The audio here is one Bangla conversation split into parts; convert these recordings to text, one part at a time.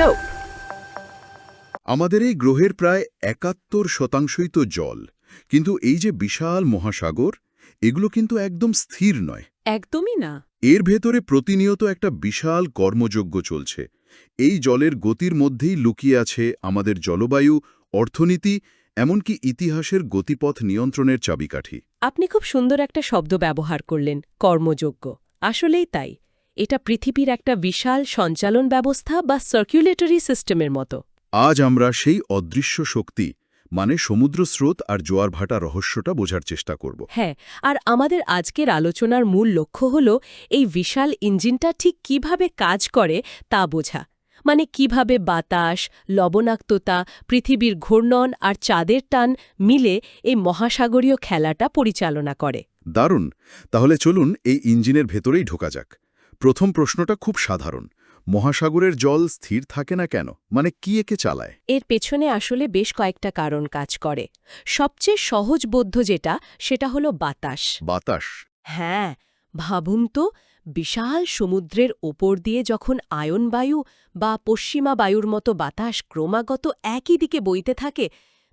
go. আমাদের এই গ্রহের প্রায় একাত্তর শতাংশই তো জল। কিন্তু এই যে বিশাল মহাসাগর এগুলো কিন্তু একদম স্থির নয়। একদমই না। এর ভেতরে প্রতিনিয়ত একটা বিশাল কর্মযজ্ঞ চলছে। এই জলের গতির মধ্যেই লুকিয়ে আছে আমাদের জলবায়ু অর্থনীতি এমনকি ইতিহাসের গতিপথ নিয়ন্ত্রণের চাবিকাঠি। আপনি খুব সুন্দর একটা শব্দ ব্যবহার করলেন কর্মযোগ্য আসলেই তাই। এটা পৃথিবীর একটা বিশাল সঞ্চালন ব্যবস্থা বা সার্কুলেটরি সিস্টেমের মতো। আজ আমরা সেই অদৃশ্য শক্তি মানে সমুদ্র স্রোত আর জোয়ার ভাটা রহস্যটা বোঝার চেষ্টা করব। হ্যাঁ আর আমাদের আজকের আলোচনার মূল লক্ষ্য হল এই বিশাল ইঞ্জিনটা ঠিক কীভাবে কাজ করে তা বোঝা। মানে কীভাবে বাতাস লবণাক্ততা পৃথিবীর ঘূর্ণন আর চাঁদের টান মিলে এই মহাসাগরীয় খেলাটা পরিচালনা করে। দারুণ! তাহলে চলুন এই ইঞ্জিনের ভেতরেই ঢোকা যাক। প্রথম প্রশ্নটা খুব সাধারণ। মহাসাগরের জল স্থির থাকে না কেন? মানে কি একে চালায়? এর পেছনে আসলে বেশ কয়েকটা কারণ কাজ করে। সবচেয়ে সহজবোধ্য যেটা সেটা হলো বাতাস। বাতাস? হ্যাঁ ভাবুন তো বিশাল সমুদ্রের ওপর দিয়ে যখন আয়নবায়ু বা পশ্চিমা বায়ুর মতো বাতাস ক্রমাগত একই দিকে বইতে থাকে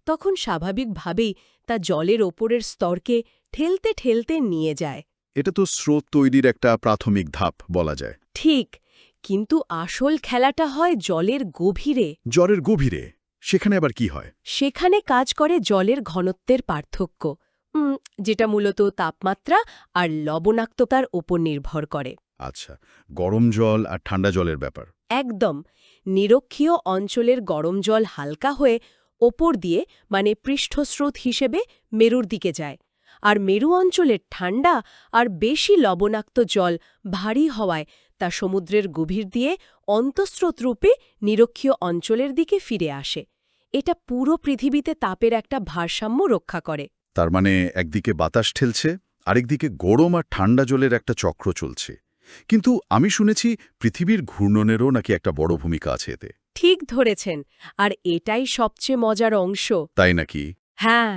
তখন স্বাভাবিকভাবেই তা জলের ওপরের স্তরকে ঠেলতে ঠেলতে নিয়ে যায়। এটা তো স্রোত তৈরির একটা প্রাথমিক ধাপ বলা যায়। ঠিক কিন্তু আসল খেলাটা হয় জলের গভীরে। জ্বরের গভীরে? সেখানে আবার কি হয়? সেখানে কাজ করে জলের ঘনত্বের পার্থক্য যেটা মূলত তাপমাত্রা আর লবণাক্ততার ওপর নির্ভর করে। আচ্ছা গরম জল আর ঠান্ডা জলের ব্যাপার। একদম নিরক্ষীয় অঞ্চলের গরম জল হালকা হয়ে ওপর দিয়ে মানে পৃষ্ঠস্রোত হিসেবে মেরুর দিকে যায়। আর মেরু অঞ্চলের ঠান্ডা আর বেশি লবণাক্ত জল ভারী হওয়ায় তা সমুদ্রের গভীর দিয়ে অন্তঃস্রোত রূপে নিরক্ষীয় অঞ্চলের দিকে ফিরে আসে। এটা পুরো পৃথিবীতে তাপের একটা ভারসাম্য রক্ষা করে। তার মানে একদিকে বাতাস ঠেলছে আরেকদিকে গরম আর ঠান্ডা জলের একটা চক্র চলছে। কিন্তু আমি শুনেছি পৃথিবীর ঘূর্ণনেরও নাকি একটা বড় ভূমিকা আছে এতে। ঠিক ধরেছেন আর এটাই সবচেয়ে মজার অংশ। তাই নাকি? হ্যাঁ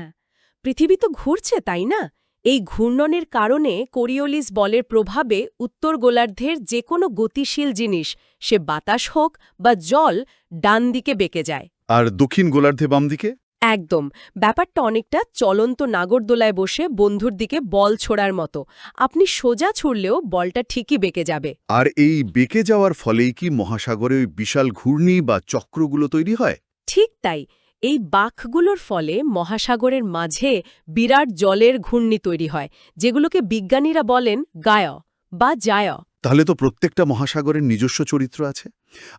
পৃথিবী তো ঘুরছে তাই না? এই ঘূর্ণনের কারণে কোরিওলিস বলের প্রভাবে উত্তর গোলার্ধের যে কোনো গতিশীল জিনিস সে বাতাস হোক বা জল ডান দিকে বেঁকে যায়। আর দক্ষিণ গোলার্ধে বাম দিকে? একদম। ব্যাপারটা অনেকটা চলন্ত নাগরদোলায় বসে বন্ধুর দিকে বল ছোড়ার মতো। আপনি সোজা ছুড়লেও বলটা ঠিকই বেঁকে যাবে। আর এই বেঁকে যাওয়ার ফলেই কি মহাসাগরে ওই বিশাল ঘূর্ণি বা চক্রগুলো তৈরি হয়? ঠিক তাই। এই বাঁকগুলোর ফলে মহাসাগরের মাঝে বিরাট জলের ঘূর্ণি তৈরি হয় যেগুলোকে বিজ্ঞানীরা বলেন গায় বা জায়। তাহলে তো প্রত্যেকটা মহাসাগরের নিজস্ব চরিত্র আছে।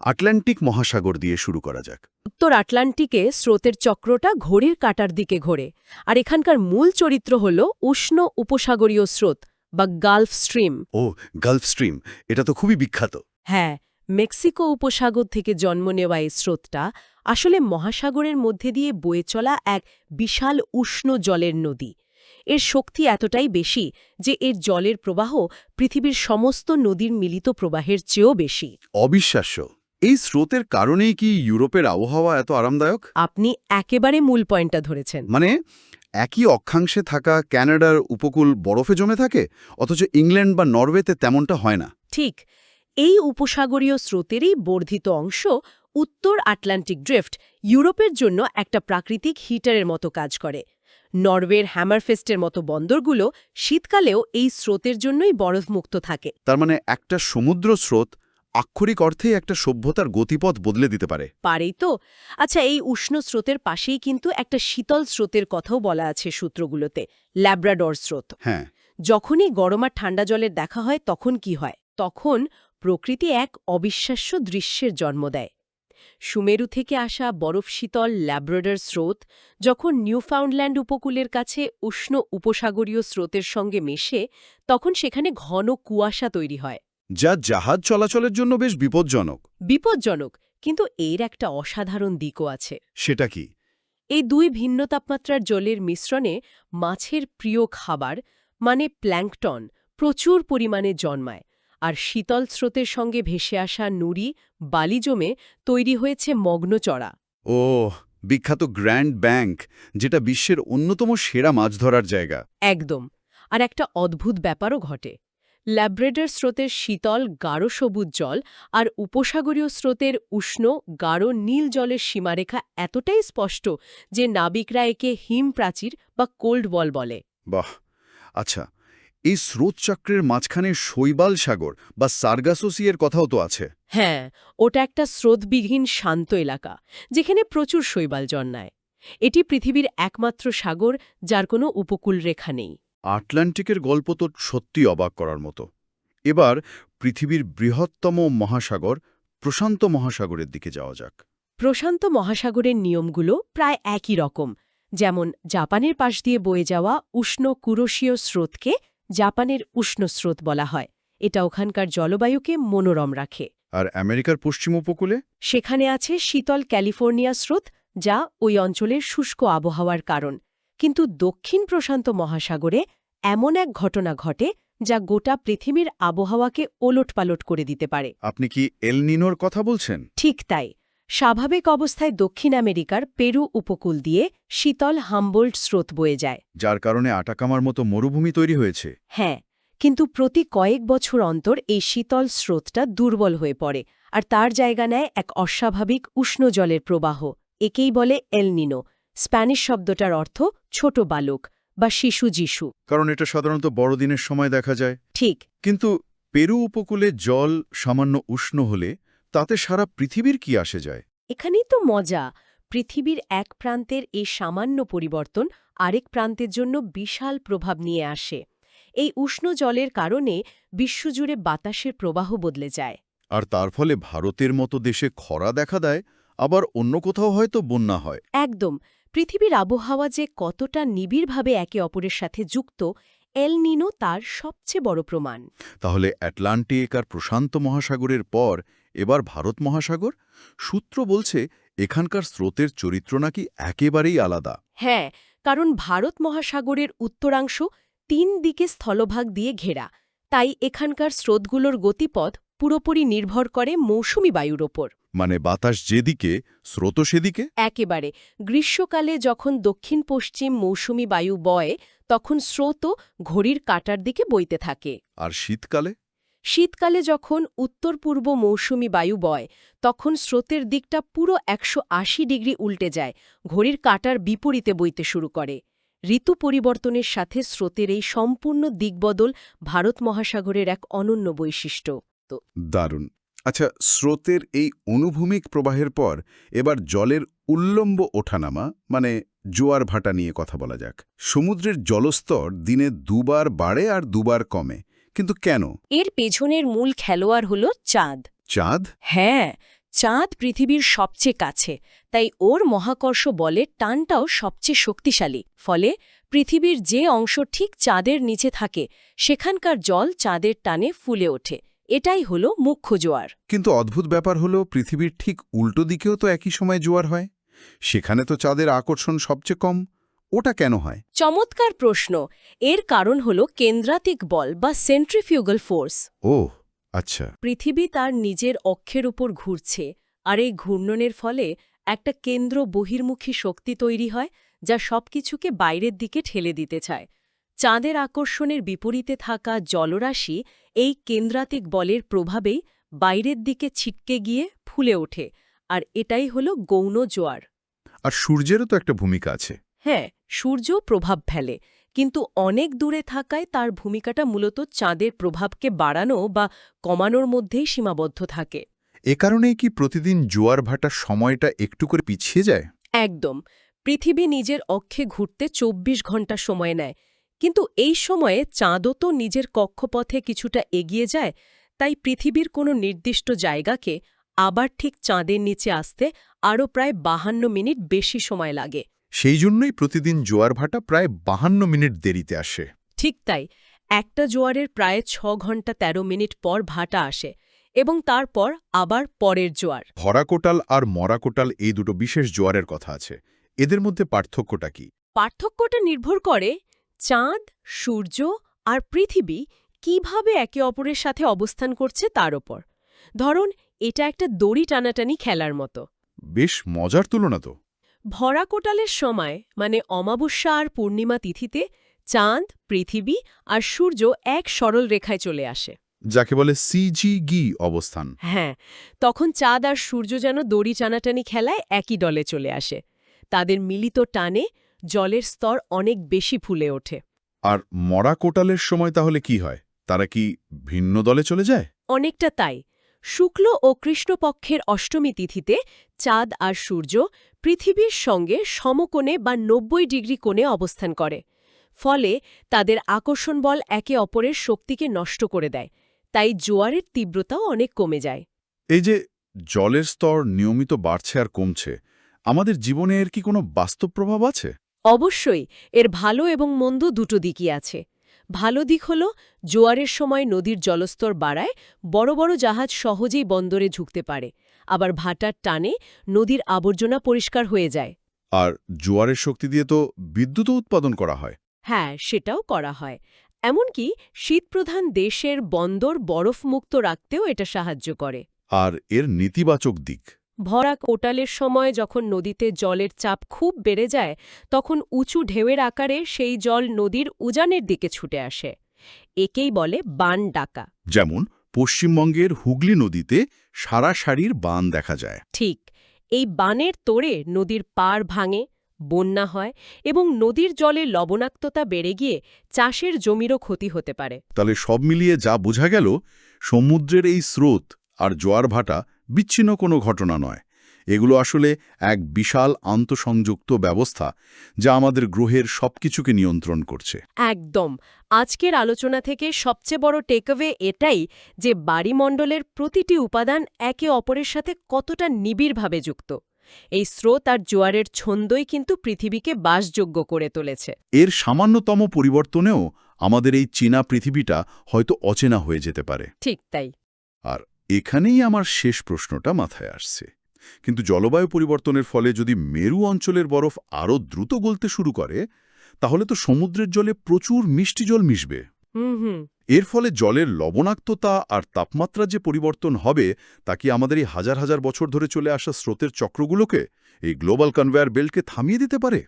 আটলান্টিক মহাসাগর দিয়ে শুরু করা যাক। উত্তর আটলান্টিকে স্রোতের চক্রটা ঘড়ির কাটার দিকে ঘোরে আর এখানকার মূল চরিত্র হল উষ্ণ উপসাগরীয় স্রোত বা গালফ স্ট্রিম। ও গালফ স্ট্রিম এটা তো খুবই বিখ্যাত। হ্যাঁ মেক্সিকো উপসাগর থেকে জন্ম নেওয়া এই স্রোতটা আসলে মহাসাগরের মধ্যে দিয়ে বয়ে চলা এক বিশাল উষ্ণ জলের নদী। এর শক্তি এতটাই বেশি যে এর জলের প্রবাহ পৃথিবীর সমস্ত নদীর মিলিত প্রবাহের চেয়েও বেশি। অবিশ্বাস্য। এই স্রোতের কারণেই কি ইউরোপের আবহাওয়া এত আরামদায়ক? আপনি একেবারে মূল পয়েন্টটা ধরেছেন। মানে একই অক্ষাংশে থাকা ক্যানাডার উপকূল বরফে জমে থাকে অথচ ইংল্যান্ড বা নরওয়েতে তেমনটা হয় না। ঠিক। এই উপসাগরীয় স্রোতেরই বর্ধিত অংশ উত্তর আটলান্টিক ড্রিফট ইউরোপের জন্য একটা প্রাকৃতিক হিটারের মতো কাজ করে। নরওয়ের হ্যামারফেস্টের মতো বন্দরগুলো শীতকালেও এই স্রোতের জন্যই বরফমুক্ত থাকে। তার মানে একটা সমুদ্র স্রোত আক্ষরিক অর্থেই একটা সভ্যতার গতিপথ বদলে দিতে পারে। পারেই তো। আচ্ছা এই উষ্ণ স্রোতের পাশেই কিন্তু একটা শীতল স্রোতের কথাও বলা আছে সূত্রগুলোতে ল্যাব্রাডর স্রোত। হ্যাঁ। যখনই গরম আর ঠান্ডা জলের দেখা হয় তখন কি হয়? তখন প্রকৃতি এক অবিশ্বাস্য দৃশ্যের জন্ম দেয়। সুমেরু থেকে আসা বরফ শীতল ল্যাব্রাডর স্রোত যখন নিউফাউন্ডল্যান্ড উপকূলের কাছে উষ্ণ উপসাগরীয় স্রোতের সঙ্গে মেশে তখন সেখানে ঘন কুয়াশা তৈরি হয়। যা জাহাজ চলাচলের জন্য বেশ বিপজ্জনক। বিপজ্জনক কিন্তু এর একটা অসাধারণ দিকও আছে। সেটা কি? এই দুই ভিন্ন তাপমাত্রার জলের মিশ্রণে মাছের প্রিয় খাবার মানে প্ল্যাঙ্কটন প্রচুর পরিমাণে জন্মায়। আর শীতল স্রোতের সঙ্গে ভেসে আসা নুড়ি বালি জমে তৈরি হয়েছে মগ্নচড়া ও বিখ্যাত গ্র্যান্ড ব্যাংক যেটা বিশ্বের অন্যতম সেরা মাছ ধরার জায়গা। একদম আর একটা অদ্ভুত ব্যাপারও ঘটে। ল্যাব্রেডার স্রোতের শীতল গাঢ় সবুজ জল আর উপসাগরীয় স্রোতের উষ্ণ গাঢ় নীল জলের সীমারেখা এতটাই স্পষ্ট যে নাবিকরা একে হিম প্রাচীর বা কোল্ড ওয়াল বলে। বাহ আচ্ছা এই স্রোতচক্রের মাঝখানে শৈবাল সাগর বা সার্গাসোসিয়ের কথাও তো আছে। হ্যাঁ ওটা একটা স্রোতবিহীন শান্ত এলাকা যেখানে প্রচুর শৈবাল জন্মায়। এটি পৃথিবীর একমাত্র সাগর যার কোনো উপকূল রেখা নেই। আটলান্টিকের গল্প তো সত্যি অবাক করার মতো। এবার পৃথিবীর বৃহত্তম মহাসাগর প্রশান্ত মহাসাগরের দিকে যাওয়া যাক। প্রশান্ত মহাসাগরের নিয়মগুলো প্রায় একই রকম যেমন জাপানের পাশ দিয়ে বয়ে যাওয়া উষ্ণ কুরসীয় স্রোতকে জাপানের উষ্ণ স্রোত বলা হয়। এটা ওখানকার জলবায়ুকে মনোরম রাখে। আর আমেরিকার পশ্চিম উপকূলে? সেখানে আছে শীতল ক্যালিফোর্নিয়া স্রোত যা ওই অঞ্চলের শুষ্ক আবহাওয়ার কারণ। কিন্তু দক্ষিণ প্রশান্ত মহাসাগরে এমন এক ঘটনা ঘটে যা গোটা পৃথিবীর আবহাওয়াকে ওলটপালট করে দিতে পারে। আপনি কি এলনিনোর কথা বলছেন? ঠিক তাই। স্বাভাবিক অবস্থায় দক্ষিণ আমেরিকার পেরু উপকূল দিয়ে শীতল হাম্বোল্ট স্রোত বয়ে যায়। যার কারণে আটাকামার মতো মরুভূমি তৈরি হয়েছে। হ্যাঁ কিন্তু প্রতি কয়েক বছর অন্তর এই শীতল স্রোতটা দুর্বল হয়ে পড়ে আর তার জায়গা নেয় এক অস্বাভাবিক উষ্ণ জলের প্রবাহ একেই বলে এলনিনো স্প্যানিশ শব্দটার অর্থ ছোট বালক বা শিশু যিশু। কারণ এটা সাধারণত বড়দিনের সময় দেখা যায়। ঠিক। কিন্তু পেরু উপকূলে জল সামান্য উষ্ণ হলে তাতে সারা পৃথিবীর কি আসে যায়? এখানেই তো মজা। পৃথিবীর এক প্রান্তের এই সামান্য পরিবর্তন আরেক প্রান্তের জন্য বিশাল প্রভাব নিয়ে আসে। এই উষ্ণ জলের কারণে বিশ্বজুড়ে বাতাসের প্রবাহ বদলে যায়। আর তার ফলে ভারতের মতো দেশে খরা দেখা দেয় আবার অন্য কোথাও হয়তো বন্যা হয়। একদম। পৃথিবীর আবহাওয়া যে কতটা নিবিড়ভাবে একে অপরের সাথে যুক্ত এল নিনো তার সবচেয়ে বড় প্রমাণ। তাহলে অ্যাটলান্টিক আর প্রশান্ত মহাসাগরের পর এবার ভারত মহাসাগর? সূত্র বলছে এখানকার স্রোতের চরিত্র নাকি একেবারেই আলাদা। হ্যাঁ কারণ ভারত মহাসাগরের উত্তরাংশ তিন দিকে স্থলভাগ দিয়ে ঘেরা। তাই এখানকার স্রোতগুলোর গতিপথ পুরোপুরি নির্ভর করে মৌসুমি বায়ুর ওপর। মানে বাতাস যেদিকে স্রোত সেদিকে? একেবারে। গ্রীষ্মকালে যখন দক্ষিণ পশ্চিম মৌসুমি বায়ু বয় তখন স্রোতও ঘড়ির কাটার দিকে বইতে থাকে। আর শীতকালে? শীতকালে যখন উত্তর পূর্ব মৌসুমি বায়ু বয় তখন স্রোতের দিকটা পুরো একশো আশি ডিগ্রি উল্টে যায় ঘড়ির কাটার বিপরীতে বইতে শুরু করে। ঋতু পরিবর্তনের সাথে স্রোতের এই সম্পূর্ণ দিকবদল ভারত মহাসাগরের এক অনন্য বৈশিষ্ট্য। দারুণ। আচ্ছা স্রোতের এই অনুভূমিক প্রবাহের পর এবার জলের উল্লম্ব ওঠানামা মানে জোয়ার ভাটা নিয়ে কথা বলা যাক। সমুদ্রের জলস্তর দিনে দুবার বাড়ে আর দুবার কমে কিন্তু কেন? এর পেছনের মূল খেলোয়াড় হল চাঁদ। চাঁদ? হ্যাঁ চাঁদ পৃথিবীর সবচেয়ে কাছে তাই ওর মহাকর্ষ বলের টানটাও সবচেয়ে শক্তিশালী। ফলে পৃথিবীর যে অংশ ঠিক চাঁদের নিচে থাকে সেখানকার জল চাঁদের টানে ফুলে ওঠে। এটাই হলো মুখ্য জোয়ার। কিন্তু অদ্ভুত ব্যাপার হলো পৃথিবীর ঠিক উল্টো দিকেও তো একই সময় জোয়ার হয়। সেখানে তো চাঁদের আকর্ষণ সবচেয়ে কম। ওটা কেন হয়? চমৎকার প্রশ্ন। এর কারণ হল কেন্দ্রাতিক বল বা সেন্ট্রিফিউগাল ফোর্স। ও আচ্ছা। পৃথিবী তার নিজের অক্ষের উপর ঘুরছে আর এই ঘূর্ণনের ফলে একটা কেন্দ্র বহির্মুখী শক্তি তৈরি হয় যা সবকিছুকে বাইরের দিকে ঠেলে দিতে চায়। চাঁদের আকর্ষণের বিপরীতে থাকা জলরাশি এই কেন্দ্রাতিক বলের প্রভাবেই বাইরের দিকে ছিটকে গিয়ে ফুলে ওঠে আর এটাই হল গৌণ জোয়ার। আর সূর্যেরও তো একটা ভূমিকা আছে। হ্যাঁ সূর্য প্রভাব ফেলে কিন্তু অনেক দূরে থাকায় তার ভূমিকাটা মূলত চাঁদের প্রভাবকে বাড়ানো বা কমানোর মধ্যেই সীমাবদ্ধ থাকে। এ কারণেই কি প্রতিদিন জোয়ার ভাটার সময়টা একটু করে পিছিয়ে যায়? একদম পৃথিবী নিজের অক্ষে ঘুরতে ২৪ ঘণ্টা সময় নেয় কিন্তু এই সময়ে চাঁদও তো নিজের কক্ষপথে কিছুটা এগিয়ে যায় তাই পৃথিবীর কোনো নির্দিষ্ট জায়গাকে আবার ঠিক চাঁদের নিচে আসতে আরও প্রায় বাহান্ন মিনিট বেশি সময় লাগে। সেই জন্যই প্রতিদিন জোয়ার ভাটা প্রায় বাহান্ন মিনিট দেরিতে আসে। ঠিক তাই একটা জোয়ারের প্রায় ছ ঘণ্টা ১৩ মিনিট পর ভাটা আসে এবং তারপর আবার পরের জোয়ার। ভরাকোটাল আর মরাকোটাল এই দুটো বিশেষ জোয়ারের কথা আছে। এদের মধ্যে পার্থক্যটা কি? পার্থক্যটা নির্ভর করে চাঁদ সূর্য আর পৃথিবী কীভাবে একে অপরের সাথে অবস্থান করছে তার ওপর। ধরুন এটা একটা দড়ি টানাটানি খেলার মতো। বেশ মজার তুলনা তো। ভরা কোটালের সময় মানে অমাবস্যা আর পূর্ণিমা তিথিতে চাঁদ পৃথিবী আর সূর্য এক সরল রেখায় চলে আসে। যাকে বলে সিজি গি অবস্থান। হ্যাঁ তখন চাঁদ আর সূর্য যেন দড়ি টানাটানি খেলায় একই দলে চলে আসে। তাদের মিলিত টানে জলের স্তর অনেক বেশি ফুলে ওঠে। আর মরা কোটালের সময় তাহলে কি হয়? তারা কি ভিন্ন দলে চলে যায়? অনেকটা তাই। শুক্ল ও কৃষ্ণপক্ষের অষ্টমী তিথিতে চাঁদ আর সূর্য পৃথিবীর সঙ্গে সমকোণে বা নব্বই ডিগ্রি কোণে অবস্থান করে। ফলে তাদের আকর্ষণ বল একে অপরের শক্তিকে নষ্ট করে দেয়। তাই জোয়ারের তীব্রতাও অনেক কমে যায়। এই যে জলের স্তর নিয়মিত বাড়ছে আর কমছে আমাদের জীবনে এর কি কোনো বাস্তব প্রভাব আছে? অবশ্যই এর ভালো এবং মন্দ দুটো দিকই আছে। ভালো দিক হল জোয়ারের সময় নদীর জলস্তর বাড়ায় বড় বড় জাহাজ সহজেই বন্দরে ঝুঁকতে পারে। আবার ভাটার টানে নদীর আবর্জনা পরিষ্কার হয়ে যায়। আর জোয়ারের শক্তি দিয়ে তো বিদ্যুৎও উৎপাদন করা হয়। হ্যাঁ সেটাও করা হয়। এমনকি শীতপ্রধান দেশের বন্দর বরফমুক্ত রাখতেও এটা সাহায্য করে। আর এর নেতিবাচক দিক। ভরা কোটালের সময় যখন নদীতে জলের চাপ খুব বেড়ে যায় তখন উঁচু ঢেউয়ের আকারে সেই জল নদীর উজানের দিকে ছুটে আসে। একেই বলে বান ডাকা। যেমন পশ্চিমবঙ্গের হুগলি নদীতে সারা সারির বান দেখা যায়। ঠিক এই বানের তোড়ে নদীর পাড় ভাঙে বন্যা হয় এবং নদীর জলে লবণাক্ততা বেড়ে গিয়ে চাষের জমিরও ক্ষতি হতে পারে। তাহলে সব মিলিয়ে যা বোঝা গেল সমুদ্রের এই স্রোত আর জোয়ার ভাটা বিচ্ছিন্ন কোনো ঘটনা নয়। এগুলো আসলে এক বিশাল আন্তঃসংযুক্ত ব্যবস্থা যা আমাদের গ্রহের সবকিছুকে নিয়ন্ত্রণ করছে। একদম। আজকের আলোচনা থেকে সবচেয়ে বড় টেকওয়ে এটাই যে বাড়িমণ্ডলের প্রতিটি উপাদান একে অপরের সাথে কতটা নিবিড়ভাবে যুক্ত। এই স্রোত আর জোয়ারের ছন্দই কিন্তু পৃথিবীকে বাসযোগ্য করে তুলেছে। এর সামান্যতম পরিবর্তনেও আমাদের এই চীনা পৃথিবীটা হয়তো অচেনা হয়ে যেতে পারে। ঠিক তাই। আর এখানেই আমার শেষ প্রশ্নটা মাথায় আসছে। কিন্তু জলবায়ু পরিবর্তনের ফলে যদি মেরু অঞ্চলের বরফ আরও দ্রুত গলতে শুরু করে তাহলে তো সমুদ্রের জলে প্রচুর মিষ্টি জল মিশবে। এর ফলে জলের লবণাক্ততা আর তাপমাত্রা যে পরিবর্তন হবে তা কি আমাদের এই হাজার হাজার বছর ধরে চলে আসা স্রোতের চক্রগুলোকে এই গ্লোবাল কনভেয়ার বেল্টকে থামিয়ে দিতে পারে?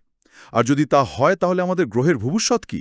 আর যদি তা হয় তাহলে আমাদের গ্রহের ভবিষ্যৎ কি?